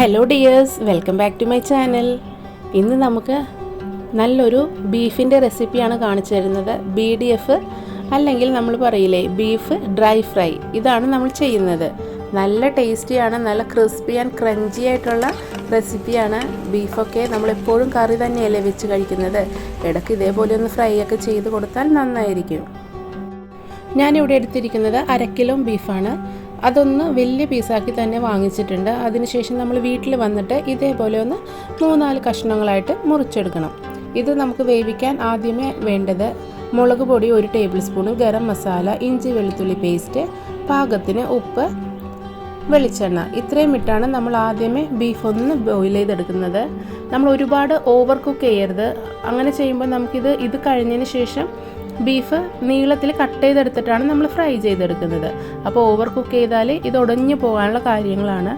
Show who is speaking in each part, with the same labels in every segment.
Speaker 1: Hello dears welcome back to my channel ഇന്ന് നമുക്ക് നല്ലൊരു ബീഫിന്റെ റെസിപ്പിയാണ് കാണിച്ചു തരുന്നത്. ബി ഡി എഫ് അല്ലെങ്കിൽ നമ്മൾ പറയില്ലേ ബീഫ് ഡ്രൈ ഫ്രൈ ഇതാണ് നമ്മൾ ചെയ്യുന്നത്. നല്ല ടേസ്റ്റിയാണ് നല്ല ക്രിസ്പി ആൻഡ് ക്രഞ്ചി ആയിട്ടുള്ള റെസിപ്പിയാണ് ബീഫൊക്കെ നമ്മളെപ്പോഴും കറി തന്നെയല്ലേ വെച്ച് കഴിക്കുന്നത്. ഇടയ്ക്ക് ഇതേപോലെ ഒന്ന് ഫ്രൈ ഒക്കെ ചെയ്ത് കൊടുത്താൽ നന്നായിരിക്കും. ഞാനിവിടെ എടുത്തിരിക്കുന്നത് അരക്കിലോ കിലോ ബീഫാണ് അതൊന്ന് വലിയ പീസാക്കി തന്നെ വാങ്ങിച്ചിട്ടുണ്ട്. അതിനുശേഷം നമ്മൾ വീട്ടിൽ വന്നിട്ട് ഇതേപോലെ ഒന്ന് മൂന്നാൽ കഷ്ണങ്ങളായിട്ട് മുറിച്ചെടുക്കണം. ഇത് നമുക്ക് വേവിക്കാൻ ആദ്യമേ വേണ്ടത് മുളക് പൊടി ഒരു ടേബിൾ സ്പൂൺ ഗരം മസാല ഇഞ്ചി വെളുത്തുള്ളി പേസ്റ്റ് പാകത്തിന് ഉപ്പ് വെളിച്ചെണ്ണ. ഇത്രയും ഇട്ടാണ് നമ്മൾ ആദ്യമേ ബീഫ് ഒന്ന് ബോയിൽ ചെയ്തെടുക്കുന്നത്. നമ്മൾ ഒരുപാട് ഓവർ കുക്ക് ചെയ്യരുത്. അങ്ങനെ ചെയ്യുമ്പോൾ നമുക്കിത് ഇത് കഴിഞ്ഞതിന് ശേഷം ബീഫ് നീളത്തിൽ കട്ട് ചെയ്തെടുത്തിട്ടാണ് നമ്മൾ ഫ്രൈ ചെയ്തെടുക്കുന്നത്. അപ്പോൾ ഓവർ കുക്ക് ചെയ്താൽ ഇത് ഉടഞ്ഞു പോകാനുള്ള കാര്യങ്ങളാണ്.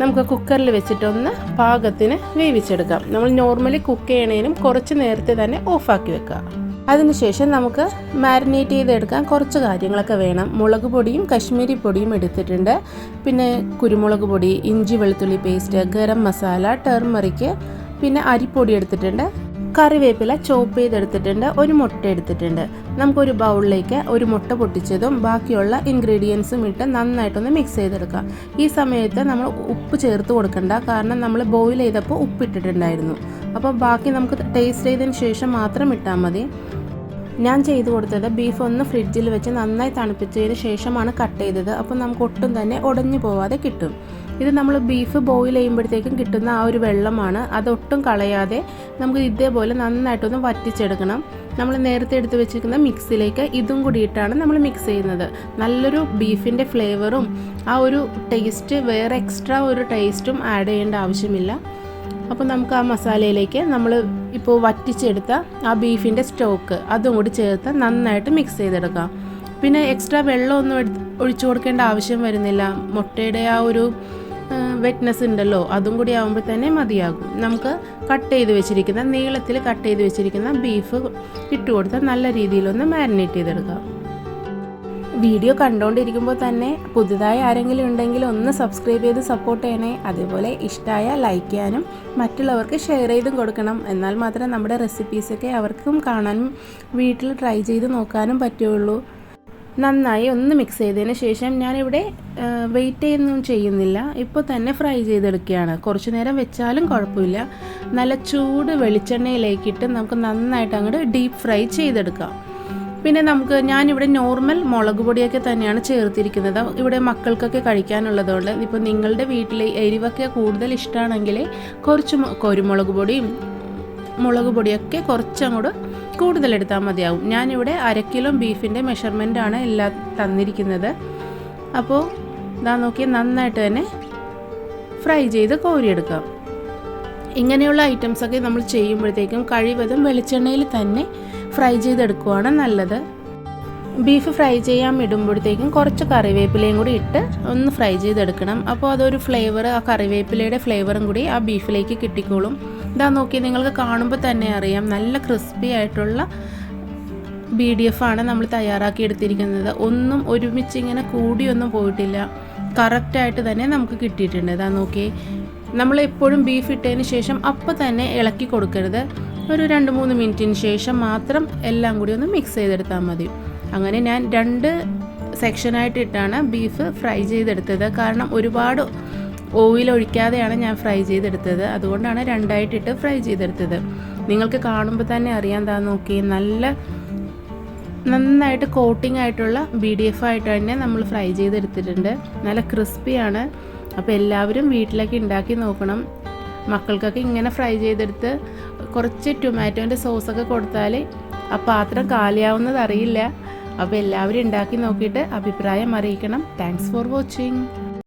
Speaker 1: നമുക്ക് കുക്കറിൽ വെച്ചിട്ടൊന്ന് പാകത്തിന് വേവിച്ചെടുക്കാം. നമ്മൾ നോർമലി കുക്ക് ചെയ്യണേനും കുറച്ച് നേരത്തെ തന്നെ ഓഫാക്കി വെക്കുക. അതിനുശേഷം നമുക്ക് മാരിനേറ്റ് ചെയ്തെടുക്കാൻ കുറച്ച് കാര്യങ്ങളൊക്കെ വേണം. മുളക് പൊടിയും കശ്മീരി പൊടിയും എടുത്തിട്ടുണ്ട്. പിന്നെ കുരുമുളക് പൊടി ഇഞ്ചി വെളുത്തുള്ളി പേസ്റ്റ് ഗരം മസാല ടെർമറിക്ക് പിന്നെ അരിപ്പൊടി എടുത്തിട്ടുണ്ട്. കറിവേപ്പില ചോപ്പ് ചെയ്തെടുത്തിട്ടുണ്ട്. ഒരു മുട്ട എടുത്തിട്ടുണ്ട്. നമുക്കൊരു ബൗളിലേക്ക് ഒരു മുട്ട പൊട്ടിച്ചതും ബാക്കിയുള്ള ഇൻഗ്രീഡിയൻസും ഇട്ട് നന്നായിട്ടൊന്ന് മിക്സ് ചെയ്തെടുക്കാം ഈ സമയത്ത് നമ്മൾ ഉപ്പ് ചേർത്ത് കൊടുക്കണ്ട. കാരണം നമ്മൾ ബോയിൽ ചെയ്തപ്പോൾ ഉപ്പ് ഇട്ടിട്ടുണ്ടായിരുന്നു അപ്പോൾ ബാക്കി നമുക്ക് ടേസ്റ്റ് ചെയ്തതിന് ശേഷം മാത്രം ഇട്ടാൽ മതി. ഞാൻ ചെയ്തു കൊടുത്തത് ബീഫ് ഒന്ന് ഫ്രിഡ്ജിൽ വെച്ച് നന്നായി തണുപ്പിച്ചതിന് ശേഷമാണ് കട്ട് ചെയ്തത്. അപ്പോൾ നമുക്ക് ഒട്ടും തന്നെ ഉടഞ്ഞു പോവാതെ കിട്ടും. ഇത് നമ്മൾ ബീഫ് ബോയിൽ ചെയ്യുമ്പോഴത്തേക്കും കിട്ടുന്ന ആ ഒരു വെള്ളമാണ്. അതൊട്ടും കളയാതെ നമുക്ക് ഇതേപോലെ നന്നായിട്ടൊന്ന് വറ്റിച്ചെടുക്കണം. നമ്മൾ നേരത്തെ എടുത്ത് വെച്ചിരിക്കുന്ന മിക്സിലേക്ക് ഇതും കൂടി ഇട്ടാണ് നമ്മൾ മിക്സ് ചെയ്യുന്നത്. നല്ലൊരു ബീഫിന്റെ ഫ്ലേവറും ആ ഒരു ടേസ്റ്റ് വേറെ എക്സ്ട്രാ ഒരു ടേസ്റ്റും ആഡ് ചെയ്യേണ്ട ആവശ്യമില്ല. അപ്പോൾ നമുക്ക് ആ മസാലയിലേക്ക് നമ്മൾ ഇപ്പോൾ വറ്റിച്ചെടുത്ത ആ ബീഫിന്റെ സ്റ്റോക്ക് അതും കൂടി ചേർത്ത് നന്നായിട്ട് മിക്സ് ചെയ്തെടുക്കാം. പിന്നെ എക്സ്ട്രാ വെള്ളമൊന്നും ഒഴിച്ചു കൊടുക്കേണ്ട ആവശ്യം വരുന്നില്ല. മുട്ടയുടെ ആ ഒരു വെറ്റ്നെസ് ഉണ്ടല്ലോ അതും കൂടി ആകുമ്പോൾ തന്നെ മതിയാകും. നമുക്ക് കട്ട് ചെയ്ത് വെച്ചിരിക്കുന്ന നീളത്തിൽ കട്ട് ചെയ്ത് വെച്ചിരിക്കുന്ന ബീഫ് ഇട്ട് കൊടുത്ത് നല്ല രീതിയിലൊന്ന് മാരിനേറ്റ് ചെയ്തെടുക്കാം. വീഡിയോ കണ്ടുകൊണ്ടിരിക്കുമ്പോൾ തന്നെ പുതുതായി ആരെങ്കിലും ഉണ്ടെങ്കിൽ ഒന്ന് സബ്സ്ക്രൈബ് ചെയ്ത് സപ്പോർട്ട് ചെയ്യണേ. അതേപോലെ ഇഷ്ടമായ ലൈക്ക് ചെയ്യാനും മറ്റുള്ളവർക്ക് ഷെയർ ചെയ്തും കൊടുക്കണം. എന്നാൽ മാത്രമേ നമ്മുടെ റെസിപ്പീസൊക്കെ അവർക്കും കാണാനും വീട്ടിൽ ട്രൈ ചെയ്ത് നോക്കാനും പറ്റുള്ളൂ. നന്നായി ഒന്ന് മിക്സ് ചെയ്തതിന് ശേഷം ഞാനിവിടെ വെയിറ്റ് ചെയ്യുന്നൊന്നും ചെയ്യുന്നില്ല. ഇപ്പോൾ തന്നെ ഫ്രൈ ചെയ്തെടുക്കുകയാണ്. കുറച്ച് നേരം വെച്ചാലും കുഴപ്പമില്ല. നല്ല ചൂട് വെളിച്ചെണ്ണയിലേക്കിട്ട് നമുക്ക് നന്നായിട്ട് അങ്ങോട്ട് ഡീപ്പ് ഫ്രൈ ചെയ്തെടുക്കാം. പിന്നെ നമുക്ക് ഞാനിവിടെ നോർമൽ മുളക് പൊടിയൊക്കെ തന്നെയാണ് ചേർത്തിരിക്കുന്നത്. ഇവിടെ മക്കൾക്കൊക്കെ കഴിക്കാനുള്ളതുകൊണ്ട് ഇപ്പോൾ നിങ്ങളുടെ വീട്ടിൽ എരിവൊക്കെ കൂടുതൽ ഇഷ്ടമാണെങ്കിൽ കുറച്ച് കുരുമുളക് പൊടിയും മുളക് പൊടിയൊക്കെ കുറച്ചങ്ങോട്ട് കൂടുതലെടുത്താൽ മതിയാവും. ഞാനിവിടെ അരക്കിലോ കിലോ ബീഫിന്റെ മെഷർമെന്റാണ് എല്ലാ തന്നിരിക്കുന്നത്. അപ്പോൾ ഇതാ നോക്കി നന്നായിട്ട് തന്നെ ഫ്രൈ ചെയ്ത് കോരിയെടുക്കാം. ഇങ്ങനെയുള്ള ഐറ്റംസൊക്കെ നമ്മൾ ചെയ്യുമ്പോഴത്തേക്കും കഴിവതും വെളിച്ചെണ്ണയിൽ തന്നെ ഫ്രൈ ചെയ്തെടുക്കുവാണ് നല്ലത്. ബീഫ് ഫ്രൈ ചെയ്യാൻ ഇടുമ്പോഴത്തേക്കും കുറച്ച് കറിവേപ്പിലയും കൂടി ഇട്ട് ഒന്ന് ഫ്രൈ ചെയ്തെടുക്കണം. അപ്പോൾ അതൊരു ഫ്ലേവർ ആ കറിവേപ്പിലയുടെ ഫ്ലേവറും കൂടി ആ ബീഫിലേക്ക് കിട്ടിക്കോളും. ഇതാ നോക്കി നിങ്ങൾക്ക് കാണുമ്പോൾ തന്നെ അറിയാം. നല്ല ക്രിസ്പി ആയിട്ടുള്ള ബി ഡി എഫ് ആണ് നമ്മൾ തയ്യാറാക്കി എടുത്തിരിക്കുന്നത്. ഒന്നും ഒരുമിച്ച് ഇങ്ങനെ കൂടിയൊന്നും പോയിട്ടില്ല. കറക്റ്റായിട്ട് തന്നെ നമുക്ക് കിട്ടിയിട്ടുണ്ട്. ഇതാ നോക്കി. നമ്മൾ എപ്പോഴും ബീഫ് ഇട്ടതിന് ശേഷം അപ്പോൾ തന്നെ ഇളക്കി കൊടുക്കരുത്. ഒരു രണ്ട് മൂന്ന് മിനിറ്റിന് ശേഷം മാത്രം എല്ലാം കൂടി ഒന്ന് മിക്സ് ചെയ്തെടുത്താൽ മതി. അങ്ങനെ ഞാൻ രണ്ട് സെക്ഷനായിട്ടിട്ടാണ് ബീഫ് ഫ്രൈ ചെയ്തെടുത്തത്. കാരണം ഒരുപാട് ഓയിൽ ഒഴിക്കാതെയാണ് ഞാൻ ഫ്രൈ ചെയ്തെടുത്തത്. അതുകൊണ്ടാണ് രണ്ടായിട്ടിട്ട് ഫ്രൈ ചെയ്തെടുത്തത്. നിങ്ങൾക്ക് കാണുമ്പോൾ തന്നെ അറിയാൻ താ നോക്കി നല്ല നന്നായിട്ട് കോട്ടിംഗ് ആയിട്ടുള്ള ബി ഡി എഫ് ആയിട്ട് തന്നെ നമ്മൾ ഫ്രൈ ചെയ്തെടുത്തിട്ടുണ്ട്. നല്ല ക്രിസ്പിയാണ്. അപ്പോൾ എല്ലാവരും വീട്ടിലൊക്കെ ഉണ്ടാക്കി നോക്കണം. മക്കൾക്കൊക്കെ ഇങ്ങനെ ഫ്രൈ ചെയ്തെടുത്ത് കുറച്ച് ടൊമാറ്റോന്റെ സോസൊക്കെ കൊടുത്താൽ ആ പാത്രം കാലിയാവുന്നത് അറിയില്ല. അപ്പോൾ എല്ലാവരും ഉണ്ടാക്കി നോക്കിയിട്ട് അഭിപ്രായം അറിയിക്കണം. Thanks for watching